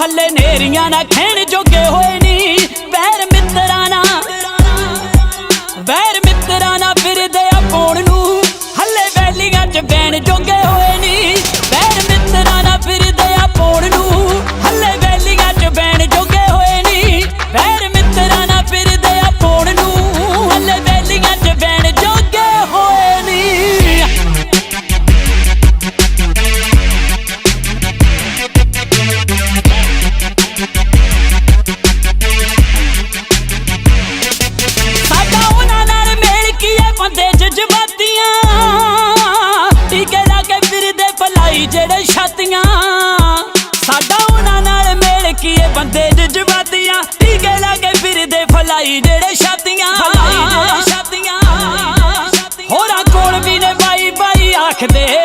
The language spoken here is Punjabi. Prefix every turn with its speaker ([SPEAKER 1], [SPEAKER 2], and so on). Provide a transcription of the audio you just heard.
[SPEAKER 1] ਹੱਲੇ ਨੇਰੀਆਂ ਨਾ ਖੈਣ ਜੋਗੇ ਹੋਏ ਨੀ। ਵੈਰ ਮਿੱਤਰਾਂ ਨਾ ਵੈਰ ਬੰਦੇ ਜਜ਼ਬਾਤੀਆਂ। ਟੀਕੇ ਲਾ ਕੇ ਫਿਰਦੇ ਭਲਾਈ ਜਿਹੜੇ ਛਾਤੀਆਂ। ਸਾਡਾ ਉਹਨਾਂ ਨਾਲ ਮੇਲ ਕੀ ਐ ਬੰਦੇ ਜਜ਼ਬਾਤੀਆਂ। ਟੀਕੇ ਲਾ ਕੇ ਫਿਰਦੇ ਭਲਾਈ ਜਿਹੜੇ ਛਾਤੀਆਂ। ਭਲਾਈ ਜਿਹੜੇ ਛਾਤੀਆਂ। ਹੋਰਾਂ ਕੋਲ ਵੀ ਨੇ ਬਾਈ ਬਾਈ ਆਖਦੇ।